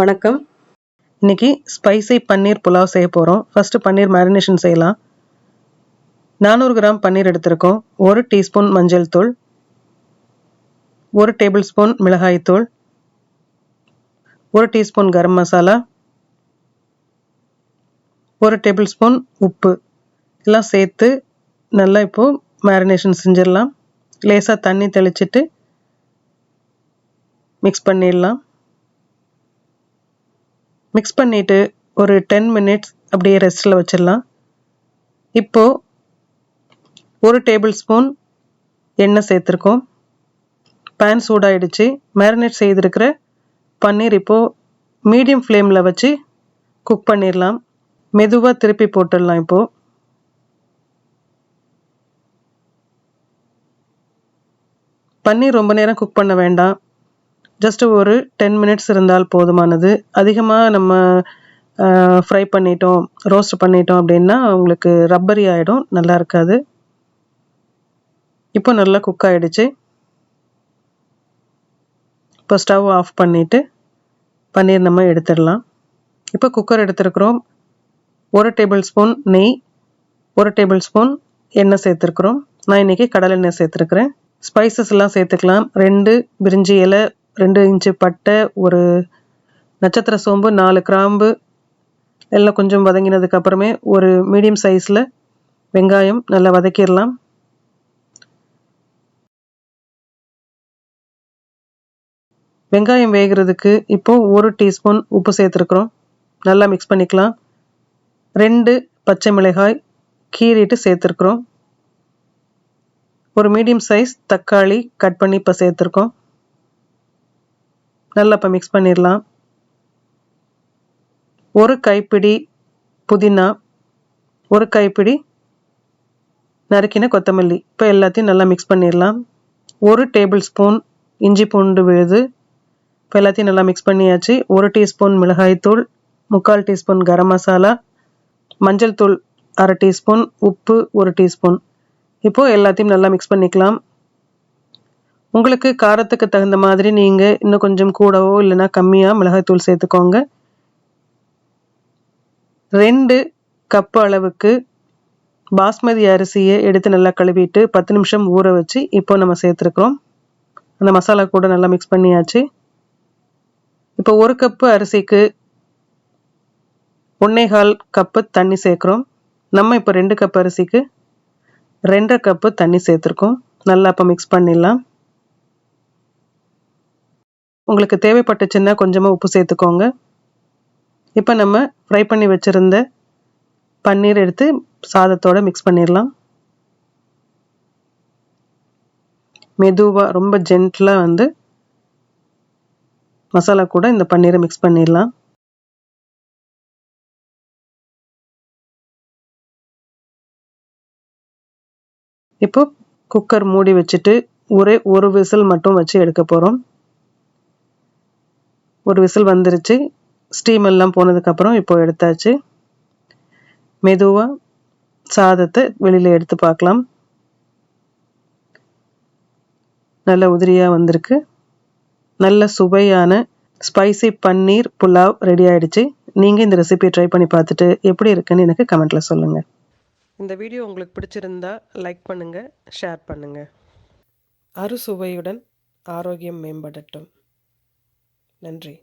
வணக்கம். இன்னைக்கு ஸ்பைசி பன்னீர் புலாவ் செய்ய போகிறோம் ஃபஸ்ட்டு பன்னீர் மேரினேஷன் செய்யலாம். நானூறு கிராம் பன்னீர் எடுத்திருக்கோம். ஒரு டீஸ்பூன் மஞ்சள் தூள். ஒரு டேபிள் ஸ்பூன் மிளகாய் தூள். ஒரு டீஸ்பூன் கரம் மசாலா. ஒரு டேபிள் ஸ்பூன் உப்பு. எல்லாம் சேர்த்து நல்லா இப்போது மேரினேஷன் செஞ்சிடலாம். லேசாக தண்ணி தெளிச்சிட்டு மிக்ஸ் பண்ணிடலாம். மிக்ஸ் பண்ணிவிட்டு ஒரு டென் மினிட்ஸ் அப்படியே ரெஸ்ட்டில் வச்சிடலாம். இப்போது ஒரு டேபிள் ஸ்பூன் எண்ணெய் சேர்த்துருக்கோம். பேன் சூடாயிடுச்சு. மேரினேட் செய்திருக்கிற பன்னீர் இப்போது மீடியம் ஃப்ளேமில் வச்சு குக் பண்ணிடலாம். மெதுவாக திருப்பி போட்டுடலாம் இப்போது பன்னீர் ரொம்ப நேரம் குக் பண்ண வேண்டாம். ஜஸ்ட் ஒரு டென் மினிட்ஸ் இருந்தால் போதுமானது. அதிகமாக நம்ம ஃப்ரை பண்ணிட்டோம் ரோஸ்ட் பண்ணிட்டோம் அப்படின்னா உங்களுக்கு ரப்பரி ஆகிடும் நல்லா இருக்காது. இப்போ நல்லா குக் ஆகிடுச்சு இப்போ ஸ்டவ் ஆஃப் பண்ணிவிட்டு பன்னீர் நம்ம எடுத்துடலாம். இப்போ குக்கர் எடுத்துருக்குறோம். ஒரு டேபிள் ஸ்பூன் நெய் ஒரு டேபிள் ஸ்பூன் எண்ணெய் சேர்த்துருக்குறோம். நான் இன்றைக்கி கடலை எண்ணெய் சேர்த்துருக்குறேன் ஸ்பைசஸ்லாம் சேர்த்துக்கலாம். ரெண்டு பிரிஞ்சி இலை ரெண்டு இன்ச்சு பட்டை ஒரு நட்சத்திர சோம்பு நாலு கிராம்பு எல்லாம் கொஞ்சம் வதங்கினதுக்கு அப்புறமே ஒரு மீடியம் சைஸில் வெங்காயம் நல்லா வதக்கிடலாம். வெங்காயம் வேகிறதுக்கு இப்போது ஒரு டீஸ்பூன் உப்பு சேர்த்துருக்குறோம். நல்லா மிக்ஸ் பண்ணிக்கலாம். ரெண்டு பச்சை மிளகாய் கீறிட்டு சேர்த்துருக்குறோம். ஒரு மீடியம் சைஸ் தக்காளி கட் பண்ணி இப்போ சேர்த்துருக்கோம். நல்லா இப்போ மிக்ஸ் பண்ணிடலாம். ஒரு கைப்பிடி புதினா ஒரு கைப்பிடி நறுக்கின கொத்தமல்லி. இப்போ எல்லாத்தையும் நல்லா மிக்ஸ் பண்ணிடலாம். ஒரு டேபிள் ஸ்பூன் இஞ்சி பூண்டு விழுது. இப்போ எல்லாத்தையும் நல்லா மிக்ஸ் பண்ணியாச்சு. ஒரு டீஸ்பூன் மிளகாய்த்தூள் முக்கால் டீஸ்பூன் கரம் மசாலா மஞ்சள் தூள் அரை டீஸ்பூன் உப்பு ஒரு டீஸ்பூன் இப்போது எல்லாத்தையும் நல்லா மிக்ஸ் பண்ணிக்கலாம். உங்களுக்கு காரத்துக்கு தகுந்த மாதிரி நீங்கள் இன்னும் கொஞ்சம் கூடவோ இல்லைன்னா கம்மியாக மிளகாய்த்தூள் சேர்த்துக்கோங்க. ரெண்டு கப்பு அளவுக்கு பாஸ்மதி அரிசியை எடுத்து நல்லா கழுவிட்டு பத்து நிமிஷம் ஊற வச்சு இப்போ நம்ம சேர்த்துருக்குறோம். அந்த மசாலா கூட நல்லா மிக்ஸ் பண்ணியாச்சு. இப்போ ஒரு கப்பு அரிசிக்கு ஒன்னேகால் கப்பு தண்ணி சேர்க்குறோம். நம்ம இப்போ ரெண்டு கப் அரிசிக்கு ரெண்டரை கப்பு தண்ணி சேர்த்துருக்கோம். நல்லா அப்போ மிக்ஸ் பண்ணிடலாம். உங்களுக்கு தேவைப்பட்டுச்சுன்னா கொஞ்சமாக உப்பு சேர்த்துக்கோங்க. இப்போ நம்ம ஃப்ரை பண்ணி வச்சுருந்த பன்னீர் எடுத்து சாதத்தோடு மிக்ஸ் பண்ணிடலாம் மெதுவாக ரொம்ப ஜென்டிலாக வந்து மசாலா கூட இந்த பன்னீரை மிக்ஸ் பண்ணிடலாம் இப்போ குக்கர் மூடி வச்சுட்டு ஒரே ஒரு விசில் மட்டும் வச்சு எடுக்க போகிறோம் ஒரு விசில் வந்துருச்சு. ஸ்டீம் எல்லாம் போனதுக்கப்புறம் இப்போ எடுத்தாச்சு. மெதுவாக சாதத்தை வெளியில் எடுத்து பார்க்கலாம். நல்ல உதிரியாக வந்திருக்கு. நல்ல சுவையான ஸ்பைசி பன்னீர் புலாவ் ரெடி ஆகிடுச்சு நீங்கள் இந்த ரெசிபியை ட்ரை பண்ணி பார்த்துட்டு எப்படி இருக்குன்னு எனக்கு கமெண்ட்டில் சொல்லுங்கள் இந்த வீடியோ உங்களுக்கு பிடிச்சிருந்தா லைக் பண்ணுங்கள் ஷேர் பண்ணுங்கள் அறுசுவையுடன் ஆரோக்கியம் மேம்படட்டும். நன்றி